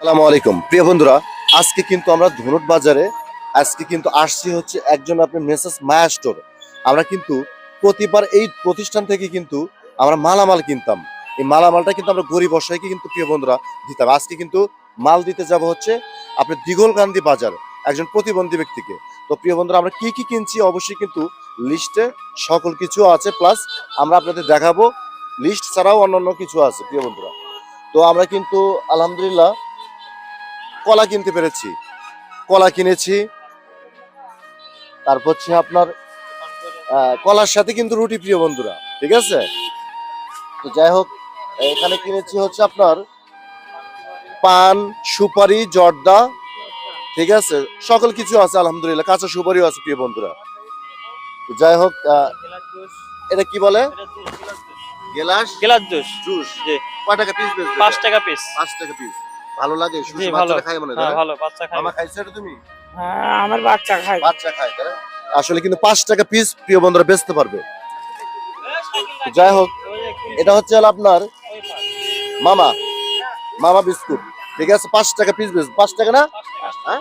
আসসালামু আলাইকুম। প্রিয় বন্ধুরা, আজকে কিন্তু আমরা ধনুট বাজারে, আজকে কিন্তু আসছি হচ্ছে একজন আপনি মেসেস মায়া স্টোর আমরা কিন্তু প্রতিবার এই প্রতিষ্ঠান থেকে কিন্তু আমরা মালামাল কিনতাম। এই মালামালটা কিন্তু আমরা গরিব অসহায়কে কিন্তু, প্রিয় বন্ধুরা, দিতাম। আজকে কিন্তু মাল দিতে যাব হচ্ছে আপনার দিগলকান্দি বাজার, একজন প্রতিবন্ধী ব্যক্তিকে। তো প্রিয় বন্ধুরা, আমরা কি কি কিনছি অবশ্যই কিন্তু লিস্টে সকল কিছু আছে। প্লাস আমরা আপনাদের দেখাবো। লিস্ট ছাড়াও অন্যান্য কিছু আছে, প্রিয় বন্ধুরা। তো আমরা কিন্তু আলহামদুলিল্লাহ কলা কিনতে পেরেছি। কলা কিনেছি। তারপর হচ্ছে আপনার কলার সাথে কিন্তু রুটি প্রিয় বন্ধুরা ঠিক আছে? তো যাই হোক এখানে কিনেছি হচ্ছে আপনার পান সুপারি জর্দা ঠিক আছে? সকল কিছু আছে আলহামদুলিল্লাহ কাঁচা সুপারিও আছে প্রিয় বন্ধুরা। যাই হোক এটা কি বলে? গেলাস। গেলাস? জুস। জুস। কয় টাকা পিস পাঁচ টাকা পিস পাঁচ টাকা পিস ভালো লাগে ভালো বাচ্চারা খায় মনে হয় হ্যাঁ? ভালো বাচ্চা খায়। মামা খাইছো এটা তুমি? হ্যাঁ আমার বাচ্চা খায়। বাচ্চা খায় তাই না? আসলে কিন্তু পাঁচ টাকা পিস প্রিয় বন্ধুরা বেচতে পারবে। যাই হোক এটা হচ্ছে হলো আপনার মামা মামা বিস্কুট। ঠিক আছে পাঁচ টাকা পিস বেচ পাঁচ টাকা না? হ্যাঁ?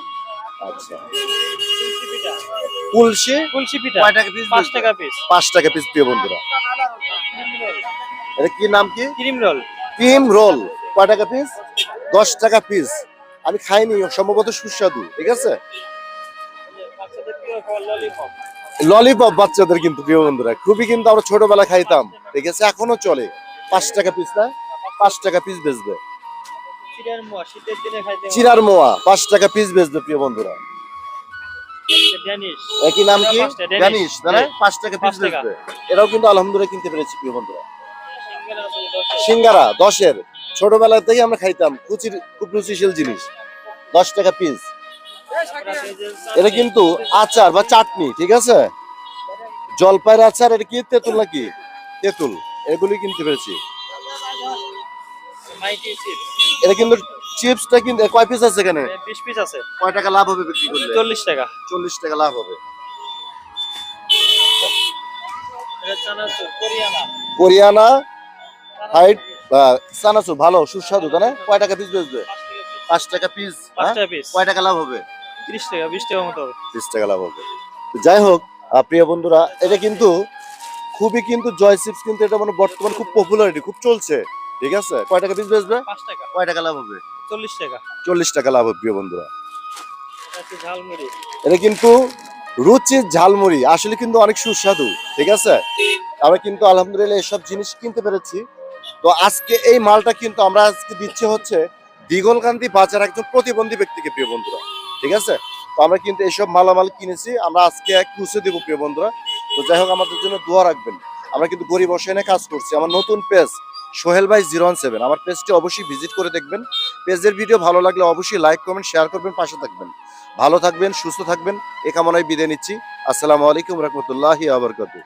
আচ্ছা। কুলসি কুলসি পিঠা। কয় টাকা পিস পাঁচ টাকা পিস পাঁচ টাকা পিস প্রিয় বন্ধুরা। এটা কি নাম কি? Cream roll. Cream roll. কয় টাকা পিস দশ টাকা পিস আমি খাইনি সম্ভবত সুস্বাদু ঠিক আছে? ললিপপ বাচ্চাদের কিন্তু প্রিয় বন্ধুরা খুবই কিন্তু আমরা ছোটবেলা খাইতাম ঠিক আছে? এখনও চলে। পাঁচ টাকা পিস না? পাঁচ টাকা পিস বেচবে। চিরার মোয়া পাঁচ টাকা পিস বেচবে প্রিয় বন্ধুরা। একই নাম কি? জানিস। পাঁচ টাকা পিস বেচবে। এটাও কিন্তু আলহামদুলিল্লাহ কিনতে পেরেছি প্রিয় বন্ধুরা। সিঙ্গারা দশের। ছোটবেলা থেকে আমরা খাইতাম কুচির খুব রুচিশীল জিনিস। দশ টাকা পিস এটা কিন্তু আচার বা চাটনি ঠিক আছে? জলপাইয়ের আচার এটা কি তেঁতুল নাকি? তেঁতুল। এগুলি কিনতে পেরেছি। এটা কিন্তু চিপসটা কিন্তু কয় পিস আছে এখানে? বিশ পিস আছে। কয় টাকা লাভ হবে বিক্রি করলে? চল্লিশ টাকা। চল্লিশ টাকা লাভ হবে। কোরিয়ানা। কোরিয়ানা হাইট সানাসু ভালো সুস্বাদু তাই কয় টাকা পিস বেচবে? পাঁচ টাকা পিস পিস কয় টাকা লাভ হবে? ত্রিশ টাকা বিশ টাকা মতো হবে। ত্রিশ টাকা লাভ হবে। যাই হোক প্রিয় বন্ধুরা এটা কিন্তু খুবই কিন্তু জয় চিপস কিন্তু এটা মানে বর্তমান খুব পপুলারিটি খুব চলছে। ঠিক আছে? কয় টাকা পিস বেচবে? পাঁচ টাকা। কয় টাকা লাভ হবে? চল্লিশ টাকা। চল্লিশ টাকা লাভ হবে প্রিয় বন্ধুরা। ঝালমুড়ি। এটা কিন্তু রুচির ঝালমুড়ি আসলে কিন্তু অনেক সুস্বাদু ঠিক আছে? আমরা কিন্তু আলহামদুলিল্লাহ এসব জিনিস কিনতে পেরেছি। তো আজকে এই মালটা কিন্তু আমরা আজকে দিচ্ছি হচ্ছে দিগলকান্দি বাজার একজন প্রতিবন্ধী ব্যক্তিকে, প্রিয় বন্ধুরা। ঠিক আছে? তো আমরা কিন্তু এসব মালামাল কিনেছি, আমরা আজকে কুচে দেবো, প্রিয় বন্ধুরা। তো যাই হোক, আমাদের জন্য দোয়া রাখবেন। আমরা কিন্তু গরিব অসহায় কাজ করছি। আমার নতুন পেজ, সোহেল ভাই জিরো সেভেন। আমার পেজটি অবশ্যই ভিজিট করে দেখবেন। পেজের ভিডিও ভালো লাগলে অবশ্যই লাইক, কমেন্ট, শেয়ার করবেন, পাশে থাকবেন। ভালো থাকবেন, সুস্থ থাকবেন, এ কামনায় বিদায় নিচ্ছি। আসসালামু আলাইকুম, রহমতুল্লাহি আবরকাতু